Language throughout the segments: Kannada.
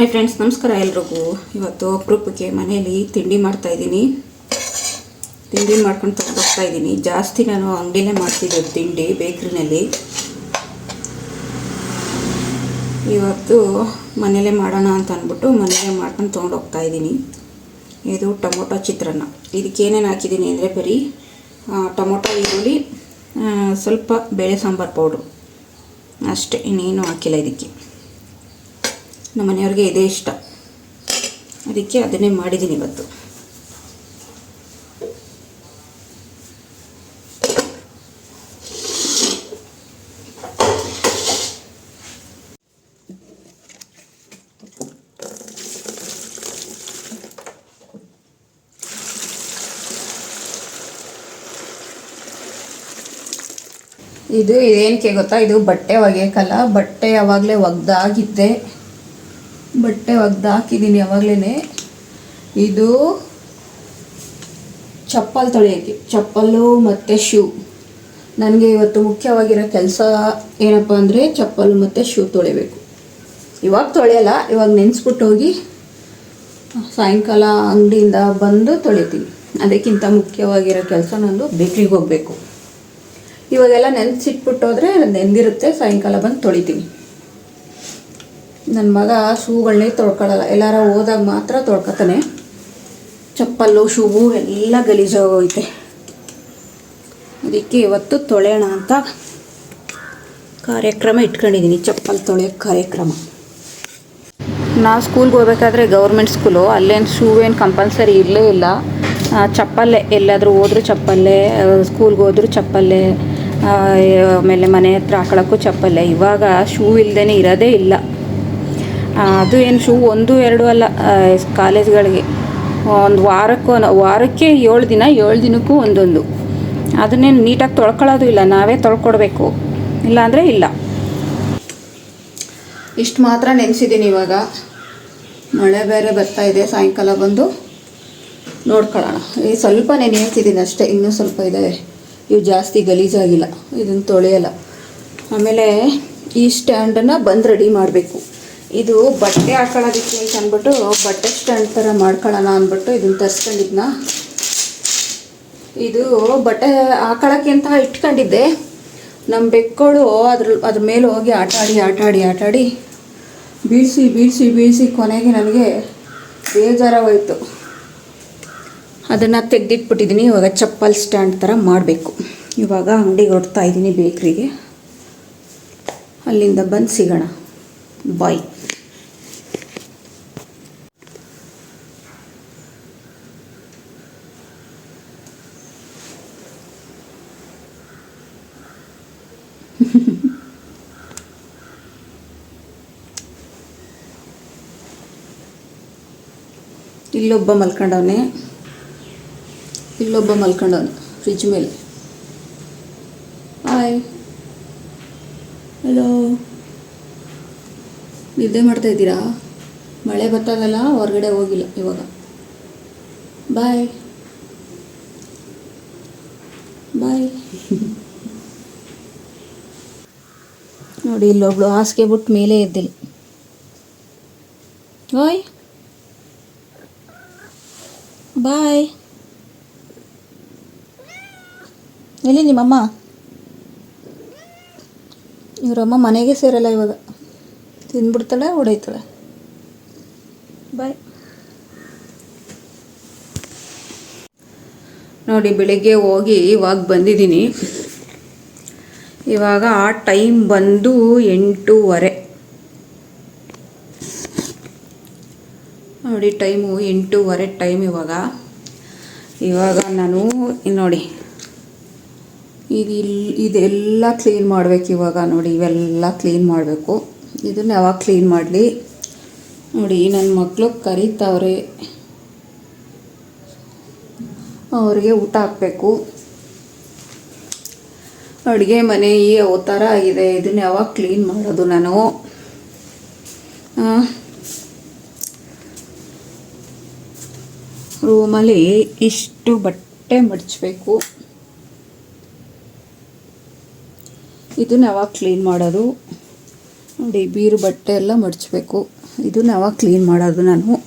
ಹಾಯ್ ಫ್ರೆಂಡ್ಸ್ ನಮಸ್ಕಾರ ಎಲ್ರಿಗೂ. ಇವತ್ತು ಅಪರೂಪಕ್ಕೆ ಮನೆಯಲ್ಲಿ ತಿಂಡಿ ಮಾಡ್ತಾ ಇದ್ದೀನಿ. ತಿಂಡಿ ಮಾಡ್ಕೊಂಡು ತೊಗೊಂಡೋಗ್ತಾ ಇದ್ದೀನಿ. ಜಾಸ್ತಿ ನಾನು ಅಂಗಡಿಲೇ ಮಾಡ್ತಿದ್ದೆ ತಿಂಡಿ ಬೇಕ್ರಿನಲ್ಲಿ ಇವತ್ತು ಮನೆಯಲ್ಲೇ ಮಾಡೋಣ ಅಂತ ಅಂದ್ಬಿಟ್ಟು ಮನೆಯಲ್ಲೇ ಮಾಡ್ಕೊಂಡು ತೊಗೊಂಡೋಗ್ತಾ ಇದ್ದೀನಿ. ಇದು ಟೊಮೊಟೊ ಚಿತ್ರಾನ್ನ. ಇದಕ್ಕೆ ಏನೇನು ಹಾಕಿದ್ದೀನಿ ಅಂದರೆ ಬರೀ ಟೊಮೊಟೊ, ಈರುಳ್ಳಿ ಸ್ವಲ್ಪ ಬೇಳೆ ಸಾಂಬಾರು ಪೌಡ್ರು. ಅಷ್ಟೇ, ಇನ್ನೇನು ಹಾಕಿಲ್ಲ ಇದಕ್ಕೆ. ನಮ್ಮ ಮನೆಯವ್ರಿಗೆ ಇದೇ ಇಷ್ಟ. ಅದಕ್ಕೆ ಅದನ್ನೇ ಮಾಡಿದ್ದೀನಿ ಇವತ್ತು. ಇದು ಏನಕ್ಕೆ ಗೊತ್ತಾ? ಇದು ಬಟ್ಟೆ ಒಗೆಯೋಕ್ಕಲ್ಲ. ಬಟ್ಟೆ ಯಾವಾಗಲೇ ಒಗ್ದಾಗಿದ್ದೆ ಬಟ್ಟೆ ಒಗ್ದು ಹಾಕಿದ್ದೀನಿ ಯಾವಾಗಲೇ ಇದು ಚಪ್ಪಲ್ ತೊಳೆಯೋಕ್ಕೆ ಚಪ್ಪಲು ಮತ್ತು ಶೂ. ನನಗೆ ಇವತ್ತು ಮುಖ್ಯವಾಗಿರೋ ಕೆಲಸ ಏನಪ್ಪ ಅಂದರೆ ಚಪ್ಪಲು ಮತ್ತು ಶೂ ತೊಳಿಬೇಕು ಇವಾಗ ತೊಳೆಯಲ್ಲ, ಇವಾಗ ನೆನೆಸ್ಬಿಟ್ಟು ಹೋಗಿ ಸಾಯಂಕಾಲ ಅಂಗಡಿಯಿಂದ ಬಂದು ತೊಳಿತೀನಿ. ಅದಕ್ಕಿಂತ ಮುಖ್ಯವಾಗಿರೋ ಕೆಲಸ ನಂದು ಬೇಕ್ರಿಗೆ ಹೋಗಬೇಕು. ಇವಾಗೆಲ್ಲ ನೆನೆಸಿಟ್ಬಿಟ್ಟು ಹೋದರೆ ನೆಂದಿರುತ್ತೆ ಸಾಯಂಕಾಲ ಬಂದು ತೊಳಿತೀನಿ. ನನ್ನ ಮಗ ಶೂಗಳನ್ನೇ ತೊಳ್ಕೊಳ್ಳಲ್ಲ ಎಲ್ಲಾರ ಹೋದಾಗ ಮಾತ್ರ ತೊಳ್ಕೊತಾನೆ. ಚಪ್ಪಲ್ಲು ಶೂವು ಎಲ್ಲ ಗಲೀಜಾಗೋಯ್ತೆ ಅದಕ್ಕೆ ಇವತ್ತು ತೊಳೆಯೋಣ ಅಂತ ಕಾರ್ಯಕ್ರಮ ಇಟ್ಕೊಂಡಿದ್ದೀನಿ. ಚಪ್ಪಲ್ ತೊಳೆಯೋ ಕಾರ್ಯಕ್ರಮ. ನಾವು ಸ್ಕೂಲ್ಗೆ ಹೋಗ್ಬೇಕಾದ್ರೆ ಗೌರ್ಮೆಂಟ್ ಸ್ಕೂಲು. ಅಲ್ಲೇನು ಶೂ ಏನು ಕಂಪಲ್ಸರಿ ಇರಲೇ ಇಲ್ಲ. ಚಪ್ಪಲ್ಲೇ. ಎಲ್ಲಾದರೂ ಹೋದರೂ ಚಪ್ಪಲ್ಲೇ. ಸ್ಕೂಲ್ಗೆ ಹೋದರೂ ಚಪ್ಪಲ್ಲೇ. ಆಮೇಲೆ ಮನೆ ಹತ್ರ ಹಾಕೊಳ್ಳೋಕ್ಕೂ ಚಪ್ಪಲ್ಲೇ. ಇವಾಗ ಶೂ ಇಲ್ಲದೇ ಇರೋದೇ ಇಲ್ಲ. ಅದು ಏನು ಶೂ ಒಂದು, ಎರಡು ಅಲ್ಲ ಕಾಲೇಜ್ಗಳಿಗೆ. ಒಂದು ವಾರಕ್ಕೂ ವಾರಕ್ಕೆ ಏಳು ದಿನ, ಏಳು ದಿನಕ್ಕೂ ಒಂದೊಂದು. ಅದನ್ನೇನು ನೀಟಾಗಿ ತೊಳ್ಕೊಳ್ಳೋದು ಇಲ್ಲ, ನಾವೇ ತೊಳ್ಕೊಡ್ಬೇಕು. ಇಲ್ಲಾಂದರೆ ಇಲ್ಲ. ಇಷ್ಟು ಮಾತ್ರ ನೆನೆಸಿದ್ದೀನಿ ಇವಾಗ. ಮಳೆ ಬೇರೆ ಬರ್ತಾ ಇದೆ, ಸಾಯಂಕಾಲ ಬಂದು ನೋಡ್ಕೊಳ್ಳೋಣ. ಈ ಸ್ವಲ್ಪ ನೆನೆಸ್ತಿದ್ದೀನಿ ಅಷ್ಟೇ, ಇನ್ನೂ ಸ್ವಲ್ಪ ಇದೆ. ಇವು ಜಾಸ್ತಿ ಗಲೀಜಾಗಿಲ್ಲ, ಇದನ್ನು ತೊಳೆಯಲ್ಲ. ಆಮೇಲೆ ಈ ಸ್ಟ್ಯಾಂಡನ್ನು ಬಂದು ರೆಡಿ ಮಾಡಬೇಕು. ಇದು ಬಟ್ಟೆ ಹಾಕೊಳ್ಳೋದಕ್ಕೆ ಅಂತ ಅಂದ್ಬಿಟ್ಟು ಬಟ್ಟೆ ಸ್ಟ್ಯಾಂಡ್ ಥರ ಮಾಡ್ಕೊಳ್ಳೋಣ ಅಂದ್ಬಿಟ್ಟು ಇದನ್ನು ತರಿಸ್ಕೊಂಡಿದ್ನ. ಇದು ಬಟ್ಟೆ ಹಾಕೊಳ್ಳೋಕ್ಕೆ ಅಂತ ಇಟ್ಕೊಂಡಿದ್ದೆ. ನಮ್ಮ ಬೆಕ್ಕಳು ಅದ್ರ ಅದ್ರ ಮೇಲೆ ಹೋಗಿ ಆಟ ಆಡಿ ಆಟ ಆಡಿ ಆಟ ಆಡಿ ಬೀಳಿಸಿ ಬೀಳಿಸಿ ಬೀಳಿಸಿ ಕೊನೆಗೆ ನನಗೆ ಬೇಜಾರಾಗೋಯ್ತು. ಅದನ್ನು ತೆಗೆದಿಟ್ಬಿಟ್ಟಿದ್ದೀನಿ ಇವಾಗ ಚಪ್ಪಲ್ ಸ್ಟ್ಯಾಂಡ್ ಥರ ಮಾಡಬೇಕು. ಇವಾಗ ಅಂಗಡಿಗೆ ಹೊರಡ್ತಾ ಇದ್ದೀನಿ ಬೇಕ್ರಿಗೆ. ಅಲ್ಲಿಂದ ಬಂದು ಸಿಗೋಣ. ಬಾಯ್ ಇಲ್ಲೊಬ್ಬ ಮಲ್ಕೊಂಡವನೆ ಇಲ್ಲೊಬ್ಬ ಮಲ್ಕೊಂಡವನೆ ಫ್ರಿಜ್ ಮೇಲೆ ನಿದ್ದೆ ಮಾಡ್ತಾ ಇದ್ದೀರಾ? ಮಳೆ ಬರ್ತಾಗಲ್ಲ ಹೊರಗಡೆ ಹೋಗಿಲ್ಲ ಇವಾಗ. ಬಾಯ್ ಬಾಯ್ ನೋಡಿ, ಇಲ್ಲೊಬ್ಳು ಹಾಸಿಗೆ ಬಿಟ್ಟು ಮೇಲೆ ಎದ್ದಿಲ್ಲ. ಓಯ್. ಬಾಯ್ ಎಲ್ಲಿ ನಿಮ್ಮಮ್ಮ? ಇವರಮ್ಮ ಮನೆಗೆ ಸೇರಲ್ಲ ಇವಾಗ. ತಿಂದ್ಬಿಡ್ತಾಳೆ ಹೊಡೈತಾಳೆ. ಬಾಯ್ ನೋಡಿ, ಬೆಳಿಗ್ಗೆ ಹೋಗಿ ಇವಾಗ ಬಂದಿದ್ದೀನಿ. ಇವಾಗ ಆ ಟೈಮ್ ಬಂದು ಎಂಟೂವರೆ. ನೋಡಿ ಟೈಮು ಎಂಟೂವರೆ ಟೈಮ್ ಇವಾಗ. ಇವಾಗ ನಾನು, ನೋಡಿ, ಇದು ಇಲ್ಲಿ ಇದೆಲ್ಲ ಕ್ಲೀನ್ ಮಾಡಬೇಕು ಇವಾಗ ನೋಡಿ, ಇವೆಲ್ಲ ಕ್ಲೀನ್ ಮಾಡಬೇಕು. ಇದನ್ನ ಯಾವಾಗ ಕ್ಲೀನ್ ಮಾಡಲಿ? ನೋಡಿ ನನ್ನ ಮಕ್ಕಳು ಕರೀತಾವ್ರೆ. ಅವರಿಗೆ ಊಟ ಹಾಕಬೇಕು. ಅಡುಗೆ ಮನೆ ಈ ಅವತಾರ ಆಗಿದೆ. ಇದನ್ನ ಯಾವಾಗ ಕ್ಲೀನ್ ಮಾಡೋದು ನಾನು? ರೂಮಲ್ಲಿ ಇಷ್ಟು ಬಟ್ಟೆ ಮಡಚಬೇಕು. ಇದನ್ನ ಯಾವಾಗ ಕ್ಲೀನ್ ಮಾಡೋದು? ನೋಡಿ, ಬೀರು ಬಟ್ಟೆ ಎಲ್ಲ ಮಡಚಬೇಕು. ಇದು ಯಾವಾಗ ಕ್ಲೀನ್ ಮಾಡೋದು ನಾನು?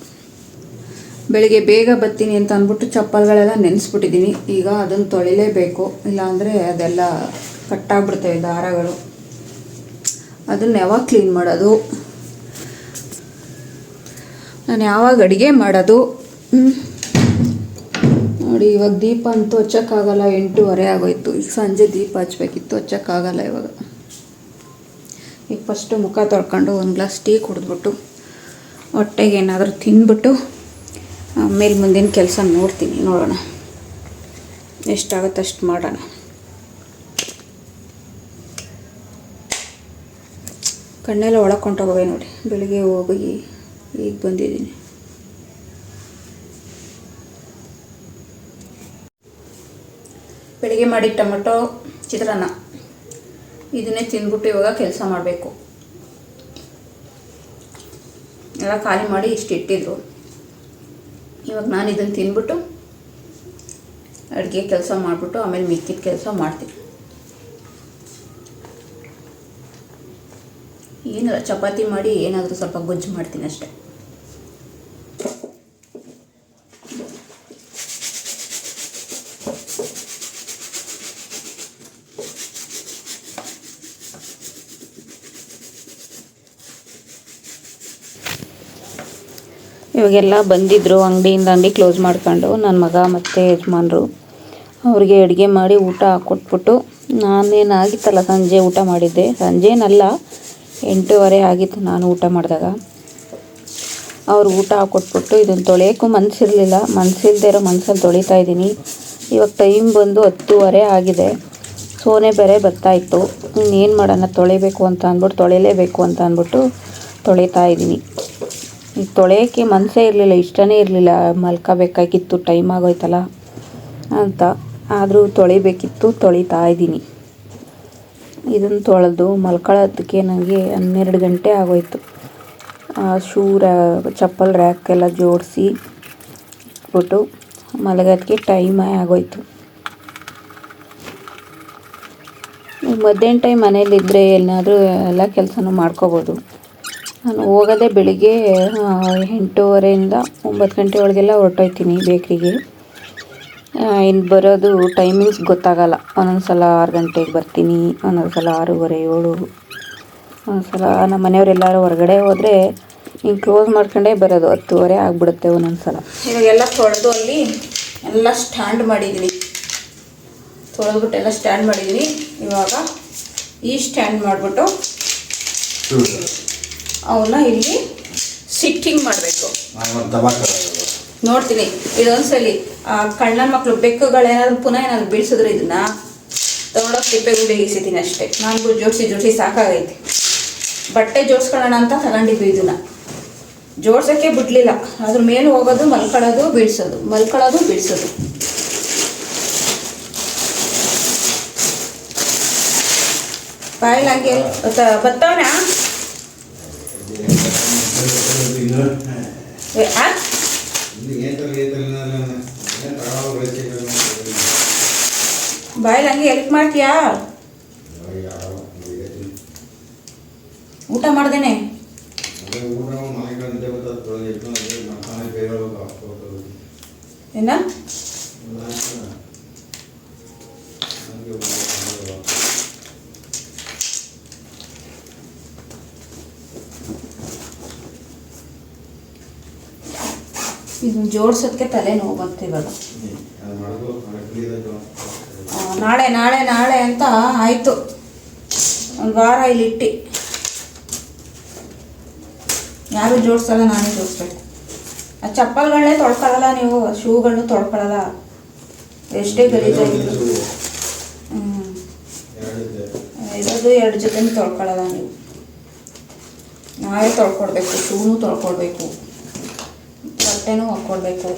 ಬೆಳಿಗ್ಗೆ ಬೇಗ ಬರ್ತೀನಿ ಅಂತ ಅಂದ್ಬಿಟ್ಟು ಚಪ್ಪಲ್ಗಳೆಲ್ಲ ನೆನೆಸ್ಬಿಟ್ಟಿದ್ದೀನಿ. ಈಗ ಅದನ್ನು ತೊಳಿಲೇಬೇಕು. ಇಲ್ಲಾಂದರೆ ಅದೆಲ್ಲ ಕಟ್ಟಾಗ್ಬಿಡ್ತವೆ ದಾರಗಳು. ಅದನ್ನು ಯಾವಾಗ ಕ್ಲೀನ್ ಮಾಡೋದು? ನಾನು ಯಾವಾಗ ಅಡುಗೆ ಮಾಡೋದು? ನೋಡಿ, ಇವಾಗ ದೀಪ ಅಂತೂ ಹಚ್ಚೋಕ್ಕಾಗಲ್ಲ. ಎಂಟೂವರೆ ಆಗೋಯ್ತು. ಈಗ ಸಂಜೆ ದೀಪ ಹಚ್ಬೇಕಿತ್ತು. ಹಚ್ಚೋಕ್ಕಾಗಲ್ಲ ಇವಾಗ. ಈಗ ಫಸ್ಟು ಮುಖ ತೊಳ್ಕೊಂಡು ಒಂದು ಗ್ಲಾಸ್ ಟೀ ಕುಡಿದ್ಬಿಟ್ಟು, ಹೊಟ್ಟೆಗೆ ಏನಾದರೂ ತಿಂದ್ಬಿಟ್ಟು ಆಮೇಲೆ ಮುಂದಿನ ಕೆಲಸ ನೋಡ್ತೀನಿ, ನೋಡೋಣ. ಎಷ್ಟಾಗುತ್ತೆ ಅಷ್ಟು ಮಾಡೋಣ. ಕಣ್ಣೆಲ್ಲ ಒಳಕೊಂಡೋಗವೆ ನೋಡಿ, ಬೆಳಿಗ್ಗೆ ಹೋಗಿ ಈಗ ಬಂದಿದ್ದೀನಿ. ಬೆಳಿಗ್ಗೆ ಮಾಡಿ ಟೊಮೆಟೊ, ಚಿತ್ರಾನ್ನ. ಇದನ್ನೇ ತಿಂದ್ಬಿಟ್ಟು ಇವಾಗ ಕೆಲಸ ಮಾಡಬೇಕು. ಎಲ್ಲ ಖಾಲಿ ಮಾಡಿ ಇಷ್ಟು ಇಟ್ಟಿದ್ರು. ಇವಾಗ ನಾನು ಇದನ್ನು ತಿಂದ್ಬಿಟ್ಟು ಅಡುಗೆ ಕೆಲಸ ಮಾಡಿಬಿಟ್ಟು ಆಮೇಲೆ ಮಿಕ್ಕಿದ ಕೆಲಸ ಮಾಡ್ತೀನಿ. ಏನಿಲ್ಲ, ಚಪಾತಿ ಮಾಡಿ ಏನಾದರೂ ಸ್ವಲ್ಪ ಗೊಜ್ಜು ಮಾಡ್ತೀನಿ ಅಷ್ಟೆ. ಇವಾಗೆಲ್ಲ ಬಂದಿದ್ದರು ಅಂಗಡಿಯಿಂದ ಅಂಗಡಿ ಕ್ಲೋಸ್ ಮಾಡ್ಕೊಂಡು ನನ್ನ ಮಗ ಮತ್ತು ಯಜಮಾನ್ರು. ಅವ್ರಿಗೆ ಅಡುಗೆ ಮಾಡಿ ಊಟ ಹಾಕ್ಕೊಟ್ಬಿಟ್ಟು ನಾನೇನಾಗಿತ್ತಲ್ಲ ಸಂಜೆ ಊಟ ಮಾಡಿದ್ದೆ. ಸಂಜೆನಲ್ಲ, ಎಂಟೂವರೆ ಆಗಿತ್ತು ನಾನು ಊಟ ಮಾಡಿದಾಗ. ಅವ್ರು ಊಟ ಹಾಕ್ಕೊಟ್ಬಿಟ್ಟು ಇದನ್ನು ತೊಳೆಯೋಕ್ಕೂ ಮನಸ್ಸಿರಲಿಲ್ಲ ಮನಸ್ಸಿಲ್ಲದೆ ಇರೋ ಮನಸ್ಸಲ್ಲಿ ತೊಳಿತಾ ಇದ್ದೀನಿ. ಇವಾಗ ಟೈಮ್ ಬಂದು ಹತ್ತುವರೆ ಆಗಿದೆ. ಸೋನೆ ಬೇರೆ ಬರ್ತಾಯಿತ್ತು ಇನ್ನೇನು ಮಾಡೋಣ, ತೊಳಿಬೇಕು ಅಂತ ಅಂದ್ಬಿಟ್ಟು, ತೊಳಿಲೇಬೇಕು ಅಂತ ಅಂದ್ಬಿಟ್ಟು ತೊಳಿತಾ ಇದ್ದೀನಿ. ತೊಳೆಯೋಕ್ಕೆ ಮನಸ್ಸೇ ಇರಲಿಲ್ಲ, ಇಷ್ಟನೇ ಇರಲಿಲ್ಲ. ಮಲ್ಕೋಬೇಕಾಗಿತ್ತು ಟೈಮ್ ಆಗೋಯ್ತಲ್ಲ ಅಂತ. ಆದರೂ ತೊಳಿಬೇಕಿತ್ತು, ತೊಳಿತಾ ಇದ್ದೀನಿ. ಇದನ್ನು ತೊಳೆದು ಮಲ್ಕೊಳ್ಳೋದಕ್ಕೆ ನನಗೆ ಹನ್ನೆರಡು ಗಂಟೆ ಆಗೋಯ್ತು. ಶೂ ರ್ಯಾ ಚಪ್ಪಲ್ ರ್ಯಾಕ್ ಎಲ್ಲ ಜೋಡಿಸಿ ಬಿಟ್ಟು ಮಲಗೋದಕ್ಕೆ ಟೈಮೇ ಆಗೋಯ್ತು. ಮಧ್ಯಾಹ್ನ ಟೈಮ್ ಮನೇಲಿದ್ದರೆ ಏನಾದರೂ ಎಲ್ಲ ಕೆಲಸನೂ ಮಾಡ್ಕೋಬೋದು. ನಾನು ಹೋಗೋದೇ ಬೆಳಿಗ್ಗೆ ಎಂಟೂವರೆಯಿಂದ ಒಂಬತ್ತು ಗಂಟೆ ಒಳಗೆಲ್ಲ ಹೊರಟೋಯ್ತೀನಿ ಬೇಕ್ರಿಗೆ. ಇನ್ನು ಬರೋದು ಟೈಮಿಂಗ್ಸ್ ಗೊತ್ತಾಗಲ್ಲ. ಒಂದೊಂದು ಸಲ ಆರು ಗಂಟೆಗೆ ಬರ್ತೀನಿ ಒಂದೊಂದು ಸಲ ಆರೂವರೆ ಏಳು. ಒಂದೊಂದು ಸಲ ನಮ್ಮ ಮನೆಯವರೆಲ್ಲರೂ ಹೊರಗಡೆ ಹೋದರೆ ಹಿಂಗೆ ಕ್ಲೋಸ್ ಮಾಡ್ಕೊಂಡೇ ಬರೋದು ಹತ್ತುವರೆ ಆಗಿಬಿಡುತ್ತೆ ಒಂದೊಂದು ಸಲ ಇವಾಗೆಲ್ಲ ತೊಳೆದು ಅಲ್ಲಿ ಎಲ್ಲ ಸ್ಟ್ಯಾಂಡ್ ಮಾಡಿದ್ದೀನಿ ತೊಳೆದ್ಬಿಟ್ಟು ಎಲ್ಲ ಸ್ಟ್ಯಾಂಡ್ ಮಾಡಿದ್ದೀನಿ ಇವಾಗ ಈ ಸ್ಟ್ಯಾಂಡ್ ಮಾಡಿಬಿಟ್ಟು ಅವನ್ನ ಇಲ್ಲಿ ಸಿಟ್ಟಿಂಗ್ ಮಾಡಬೇಕು. ನೋಡ್ತೀನಿ. ಇದೊಂದ್ಸಲಿ ಆ ಕಣ್ಣ ಮಕ್ಕಳು ಬೆಕ್ಕುಗಳೇನಾದ್ರು ಪುನಃ ಏನಾದ್ರು ಬೀಳ್ಸಿದ್ರೆ ಇದನ್ನ ತಗೊಂಡೋಗಿ ತಿಪ್ಪೆ ಗುಂಡಿಗೆ ಇಸಿತೀನಿ ಅಷ್ಟೇ. ನಾನು ಜೋಡಿಸಿ ಜೋಡಿಸಿ ಸಾಕಾಗೈತಿ. ಬಟ್ಟೆ ಜೋಡಿಸ್ಕೊಳ್ಳೋಣ ಅಂತ ತಗೊಂಡಿದ್ವಿ ಇದನ್ನ. ಜೋಡ್ಸೋಕ್ಕೆ ಬಿಡ್ಲಿಲ್ಲ. ಅದ್ರ ಮೇಲೆ ಹೋಗೋದು ಮಲ್ಕೊಳ್ಳೋದು ಬೀಳ್ಸೋದು. ಮಲ್ಕೊಳ್ಳೋದು ಬೀಳ್ಸೋದು. ಬಾಯಲ್ಲಿ ಹಂಗೆ ಬತ್ತವನ? ಬಾಯಲ್ಲಿ ಹಂಗೆ ಎಲ್ಪ್ ಮಾಡ್ತೀಯಾ? ಊಟ ಮಾಡ್ದೇನೆ? ಏನ? ಇದನ್ನ ಜೋಡ್ಸೋದಕ್ಕೆ ತಲೆ ನೋವು ಬಂತು ಇವಾಗ. ನಾಳೆ ನಾಳೆ ನಾಳೆ ಅಂತ ಆಯಿತು. ಒಂದು ವಾರ ಇಲ್ಲಿ ಇಟ್ಟು. ಯಾರು ಜೋಡಿಸಲ್ಲ, ನಾನೇ ಜೋಡಿಸ್ಬೇಕು. ಆ ಚಪ್ಪಲ್ಗಳನ್ನೇ ತೊಳ್ಕೊಳ್ಳಲ್ಲ ನೀವು ಶೂಗಳನ್ನೂ ತೊಳ್ಕೊಳ್ಳಲ್ಲ ಎಷ್ಟೇ ಗಲೀಜಾಗಿದ್ರು. ಹ್ಞೂ ಇರೋದು ಎರಡು ಜೊತೆನೂ ತೊಳ್ಕೊಳ್ಳಲ್ಲ ನೀವು. ನಾವೇ ತೊಳ್ಕೊಡ್ಬೇಕು, ಶೂನು ತೊಳ್ಕೊಡ್ಬೇಕು. ಬಟ್ಟೆನೂ ಹಾಕ್ಕೊಡ್ಬೇಕು.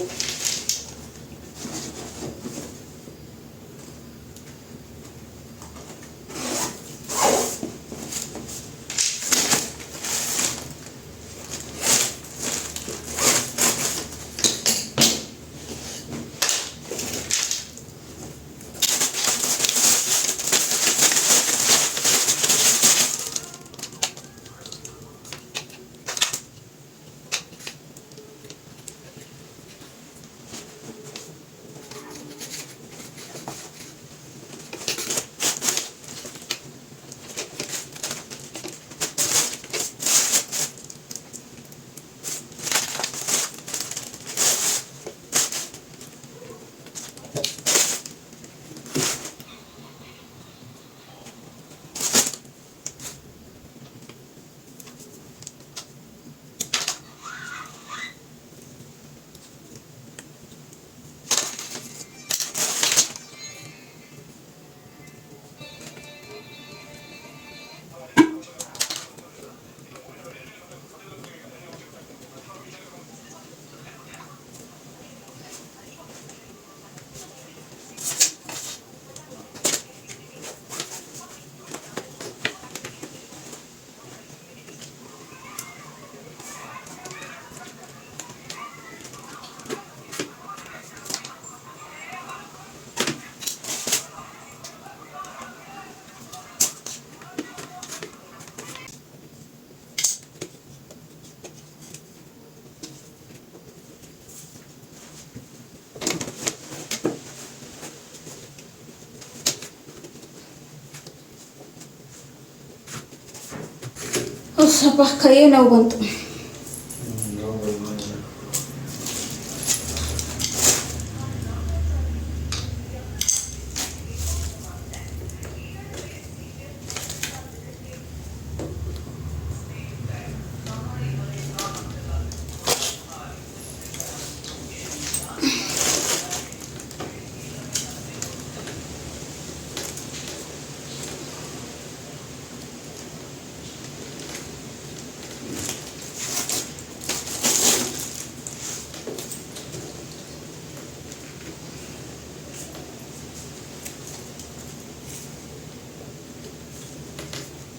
ಸ್ವಲ್ಪ ಕೈಯೇ ನೋವು ಬಂತು.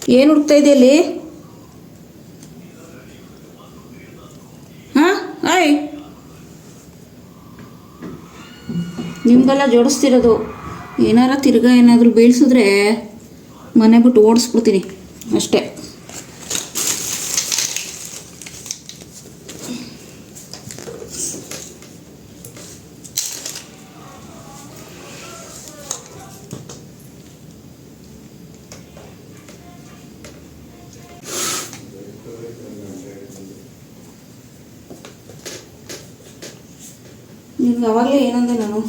ಏನು ಹುಡುಕ್ತಾ ಇದೆಯಲ್ಲಿ ಹಾಂ ನಿಮ್ಗೆಲ್ಲ ಜೋಡಿಸ್ತಿರೋದು. ಏನಾರ ತಿರ್ಗಾ ಏನಾದರೂ ಬೀಳ್ಸಿದ್ರೆ ಮನೆ ಬಿಟ್ಟು ಓಡಿಸ್ಬಿಡ್ತೀನಿ. ಅಷ್ಟೇ. ಅವಾಗಲೇ ಏನಂದೆ ನಾನು?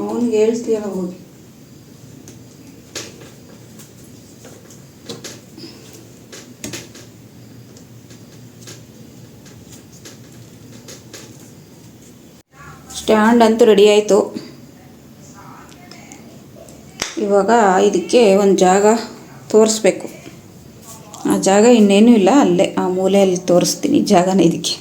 ಅವನಿಗೆ ಹೇಳ್ತೀಯಲ್ಲ ಹೋಗಿ. ಸ್ಟ್ಯಾಂಡ್ ಅಂತೂ ರೆಡಿ ಆಯಿತು. ಇವಾಗ ಇದಕ್ಕೆ ಒಂದು ಜಾಗ ತೋರಿಸ್ಬೇಕು. ಆ ಜಾಗ ಇನ್ನೇನೂ ಇಲ್ಲ, ಅಲ್ಲೇ ಆ ಮೂಲೆಯಲ್ಲಿ ತೋರಿಸ್ತೀನಿ ಜಾಗನ ಇದಕ್ಕೆ.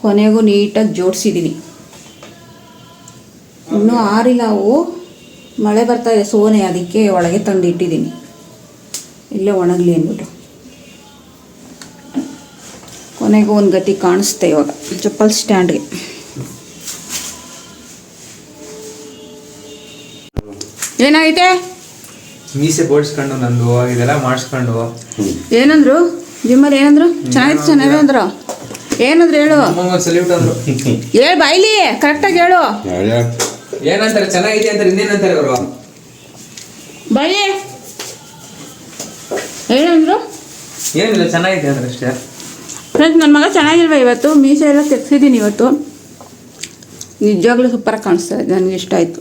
ಕೊನೆಗೂ ನೀಟಾಗಿ ಜೋಡಿಸಿದ್ದೀನಿ. ಇನ್ನೂ ಆರಿಲ್ಲ ಅವು. ಮಳೆ ಬರ್ತಾ ಇದೆ ಸೋನೆ ಅದಕ್ಕೆ ಒಳಗೆ ತಂದು ಇಟ್ಟಿದ್ದೀನಿ. ಇಲ್ಲೇ ಒಣಗಲಿ ಅಂದ್ಬಿಟ್ಟು. ಕೊನೆಗೂ ಒಂದು ಗತಿ ಕಾಣಿಸ್ತೆ ಇವಾಗ ಚಪ್ಪಲ್ ಸ್ಟ್ಯಾಂಡ್ಗೆ. ಏನಾಗೈತೆ ಮೀಸೆ ಬೋಡಿಸ್ಕೊಂಡು ನಂದು ಇದೆಲ್ಲ ಮಾಡಿಸ್ಕೊಂಡು. ಏನಂದ್ರು? ಜಿಮ್ಮಲ್ಲಿ ಏನಂದ್ರು? ಚೆನ್ನಾಗಿತ್ತು ಚೆನ್ನಾಗಿ ಅಂದ್ರು? ಏನಂದ್ರು ಹೇಳು? ಸಲ್ಯೂಟ್ ಅಂದ್ರು. ಹೇಳು ಬಾಯ್ಲಿ ಕರೆಕ್ಟಾಗಿ ಹೇಳು. ಏನಂತಾರೆ? ಚೆನ್ನಾಗಿದೆ ಅಂತಾರೆ ಇನ್ನೇನಂತಾರೆ ಅವರು ಬಾಯಿ ಏನಂದ್ರು? ಏನಿಲ್ಲ ಚೆನ್ನಾಗಿದೆ ಅಂದ್ರೆ ಅಷ್ಟೇ. ಫ್ರೆಂಡ್ಸ್ ನನ್ನ ಮಗ ಚೆನ್ನಾಗಿಲ್ವ ಇವತ್ತು? ಮೀಸೆ ಎಲ್ಲ ತೆಗ್ಸಿದ್ದೀನಿ ಇವತ್ತು. ನಿಜವಾಗ್ಲೂ ಸೂಪರಾಗಿ ಕಾಣಿಸ್ತಾ ಇದೆ ನನಗೆ ಇಷ್ಟ ಆಯಿತು.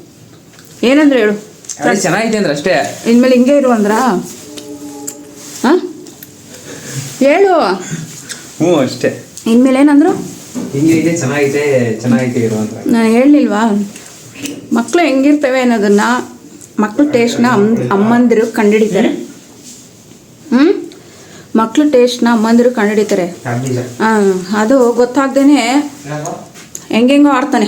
ಏನಂದ್ರೆ ಹೇಳು? ಅದೇ ಚೆನ್ನಾಗಿದೆ ಅಂದ್ರೆ ಅಷ್ಟೇ. ಇನ್ಮೇಲೆ ಹಿಂಗೆ ಇರು ಅಂದ್ರ? ಹಾಂ? ಹೇಳು. ಹ್ಞೂ ಅಷ್ಟೇ. ಇನ್ಮೇಲೆ ಏನಂದ್ರು? ಹಿಂಗೆ ಇದೆ ಚೆನ್ನಾಗಿದೆ ಚೆನ್ನಾಗಿದೆ ಇರು ಅಂತ. ನಾನು ಹೇಳಲಿಲ್ವಾ? ಮಕ್ಕಳು ಹೆಂಗಿರ್ತವೆ ಅನ್ನೋದನ್ನ ಮಕ್ಕಳು ಟೇಸ್ಟ್ನ ಅಮ್ಮ ಅಮ್ಮಂದಿರು ಕಂಡುಹಿಡಿತಾರೆ. ಹ್ಞೂ ಮಕ್ಕಳು ಟೇಸ್ಟ್ನ ಅಮ್ಮಂದಿರು ಕಂಡುಹಿಡಿತಾರೆ. ಅದು ಗೊತ್ತಾಗ್ದೇ ಹೆಂಗೆಂಗೋ ಆಡ್ತಾನೆ.